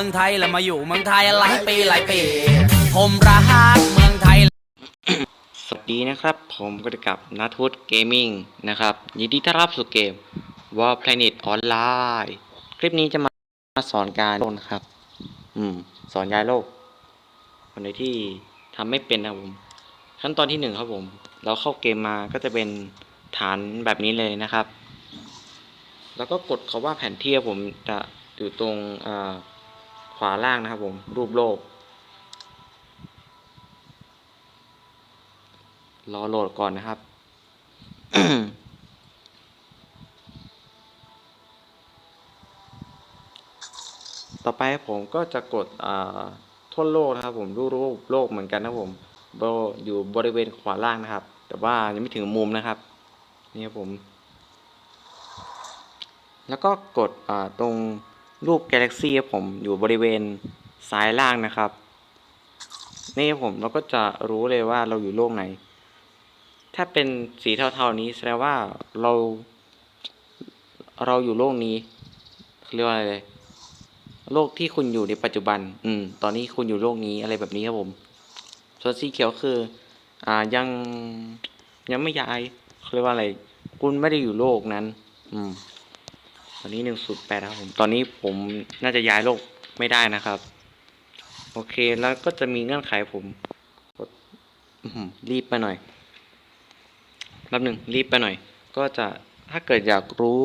องไทยแล้วมาอยู่เมืองไทยหลายปีหลายปี ผมรักเมืองไทย สวัสดีนะครับ ผมก็จะกับนัทวุฒิเกมมิ่งนะครับ ยินดีต้อนรับสู่เกม War Planet Online คลิปนี้จะมาสอนการโลนะครับ อืม สอนย้ายโลกคนไหนที่ทำไม่เป็นนะผม ขั้นตอนที่หนึ่งครับผม เราเข้าเกมมาก็จะเป็นฐานแบบนี้เลยนะครับ แล้วก็กดคาว่าแผนที่ครับผมจะอยู่ตรงอ ขวาล่างนะครับผม รูปโลกรอโหลดก่อนนะครับ ต่อไปผมก็จะกดทั่วโลกนะครับ ผมรูปรูปโลกเหมือนกันนะครับผมอยู่บริเวณขวาล่างนะครับ แต่ว่ายังไม่ถึงมุมนะครับ นี่ครับผม แล้วก็กดตรง รูปกาแล็กซี่ครับผมอยู่บริเวณซ้ายล่างนะครับ นี่ครับผมเราก็จะรู้เลยว่าเราอยู่โลกไหน ถ้าเป็นสีเทาๆนี้แสดงว่าเรา เราอยู่โลกนี้เรียกว่าอะไรเลยโลกที่คุณอยู่ในปัจจุบัน อืม ตอนนี้คุณอยู่โลกนี้อะไรแบบนี้ครับผม ส่วนสีเขียวคือ อ่า ยัง ยังไม่ย้ายเขาเรียกว่าอะไร คุณไม่ได้อยู่โลกนั้น อืม ตอนนี้หนึ่งสุดแปดครับผม ตอนนี้ผมน่าจะย้ายโลกไม่ได้นะครับ โอเคแล้วก็จะมีเงื่อนไขผมกดรีบไปหน่อยแป๊บหนึ่งรีบไปหน่อย ก็จะถ้าเกิดอยากรู้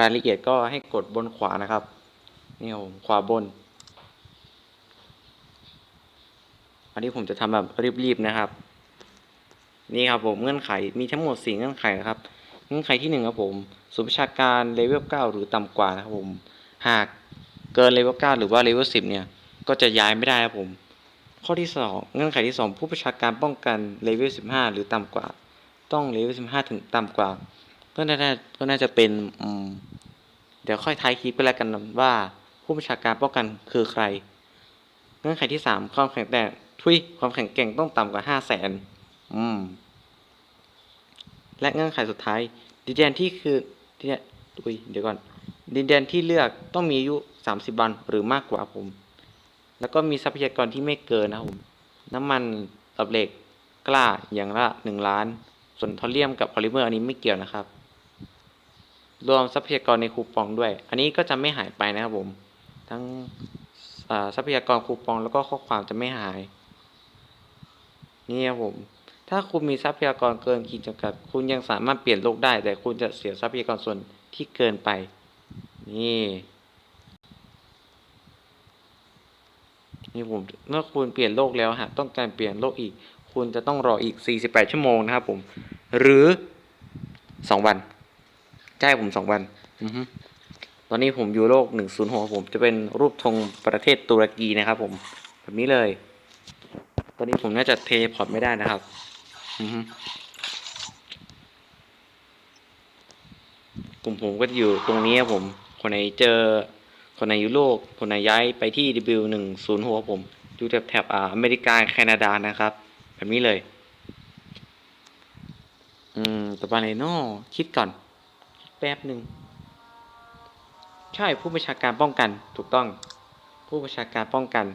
รายละเอียดก็ให้กดบนขวานะครับนี่ครับผมขวาบน อันนี้ผมจะทำแบบรีบๆนะครับ นี่ครับผมเงื่อนไขมีทั้งหมดสี่เงื่อนไขนะครับ เงื่อนไขที่หนึ่งครับผมศูนย์ประชาการเลเวลเก้าหรือต่ำกว่านะครับผม หากเกินเลเวลเก้าหรือว่าเลเวลสิบเนี่ย ก็จะย้ายไม่ได้ครับผม ข้อที่สองเงื่อนไขที่สองผู้ประชาการป้องกันเลเวลสิบห้าหรือต่ำกว่า ต้องเลเวลสิบห้าถึงต่ำกว่า ก็น่าก็น่าจะเป็นเดี๋ยวค่อยท้ายคลิปไปแล้วกันว่า ผู้บัญชาการป้องกันคือใคร เงื่อนไขที่สามความแข็งแกร่งทุยความแข็งแกร่งต้องต่ำกว่าห้าแสนอืมและเงื่อนไขสุดท้าย ดินแดนที่คือดินแดนอุ้ยเดี๋ยวก่อน ดินแดนที่เลือกต้องมีอายุสามสิบวันหรือมากกว่าผม แล้วก็มีทรัพยากรที่ไม่เกินนะครับผม น้ำมันตับเหล็กกล้าอย่างละหนึ่งล้าน ส่วนทอเลียมกับพอลิเมอร์อันนี้ไม่เกี่ยวนะครับ รวมทรัพยากรในคูปองด้วย อันนี้ก็จะไม่หายไปนะครับผม ทั้งทรัพยากรคูปองแล้วก็ข้อความจะไม่หาย นี่ครับผม ถ้าคุณมีทรัพยากรเกินขีดจำกัด คุณยังสามารถเปลี่ยนโลกได้ แต่คุณจะเสียทรัพยากรส่วนที่เกินไป นี่นี่ผมเมื่อคุณเปลี่ยนโลกแล้วหากต้องการเปลี่ยนโลกอีก คุณจะต้องรออีก 48 ชั่วโมงนะครับผม หรือ 2 วัน ใช่ผม 2 วันอือตอนนี้ผมอยู่โลก 106ผมจะเป็นรูปธงประเทศตุรกีนะครับผม แบบนี้เลย ตอนนี้ผมน่าจะเทพอร์ตไม่ได้นะครับ กลุ่มผมก็จะอยู่ตรงนี้ครับผม คนไหนเจอ คนไหนอยู่โลกคนไหนย้ายไปที่ W หนึ่งศูนย์หัวผมอยู่แถบแถบอ่าอเมริกาแคนาดานะครับ แบบนี้เลย อืมต่อไปเลยเนอคิดก่อนคิดแป๊บหนึ่งใช่ผู้บัญชาการป้องกัน ถูกต้อง ผู้บัญชาการป้องกัน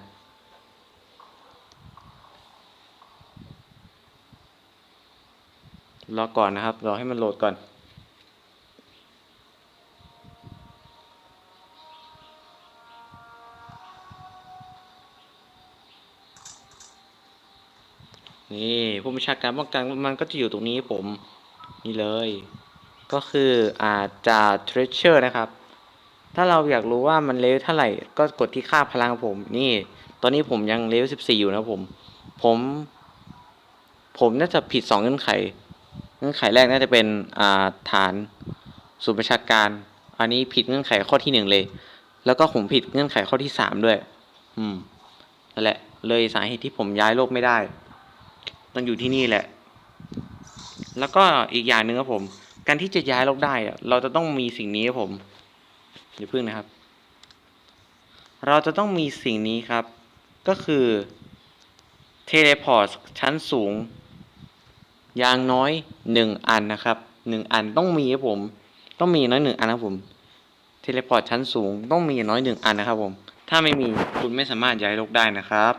รอก่อนนะครับ รอให้มันโหลดก่อน นี่ผู้บัญชาการป้องกันมันก็จะอยู่ตรงนี้ผมนี่เลย ก็คืออาจจะ treasure นะครับ ถ้าเราอยากรู้ว่ามันเลเวลเท่าไหร่ก็กดที่ค่าพลังผม นี่ ตอนนี้ผมยังเลเวล14 อยู่นะผม ผม ผมน่าจะผิด 2 เงื่อนไข เงื่อนไขแรกน่าจะเป็นาฐานศูนย์ประชาการ อันนี้ผิดเงื่อนไขข้อที่หนึ่งเลย แล้วก็ผมผิดเงื่อนไขข้อที่สามด้วย อืมนั่นแหละ เลยสาเหตุที่ผมย้ายโลกไม่ได้ต้องอยู่ที่นี่แหละ แล้วก็อีกอย่างหนึ่งครับผม การที่จะย้ายโลกได้เราจะต้องมีสิ่งนี้ครับผมอย่าพึ่งนะครับ เราจะต้องมีสิ่งนี้ครับ ก็คือเทเลพอร์ตชั้นสูง อย่างน้อยหนึ่งอันนะครับหนึ่งอันต้องมีครับผม ต้องมีน้อยหนึ่งอันนะครับผมเทเลพอร์ตชั้นสูงต้องมีน้อยหนึ่งอันนะครับผม ถ้าไม่มีคุณไม่สามารถย้ายโลกได้นะครับ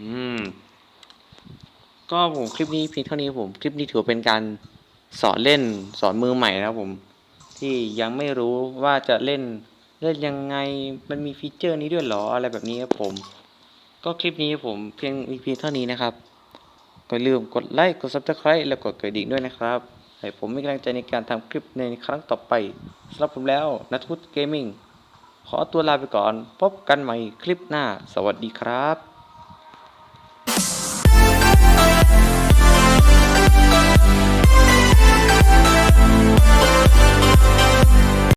อืม ก็ผมคลิปนี้เพียงเท่านี้ผม คลิปนี้ถือเป็นการสอนเล่นสอนมือใหม่นะครับผม ที่ยังไม่รู้ว่าจะเล่นเล่นยังไงมันมีฟีเจอร์นี้ด้วยหรออะไรแบบนี้ครับผม ก็คลิปนี้ผมเพียงมีเพียงเท่านี้นะครับ อย่าลืมกดไลค์ กด subscribe และกดกระดิ่งด้วยนะครับ ให้ผมมีกำลังใจในการทำคลิปในครั้งต่อไปสำหรับผมแล้วนัทวุฒิเกมมิ่งขอตัวลาไปก่อน พบกันใหม่คลิปหน้า สวัสดีครับ「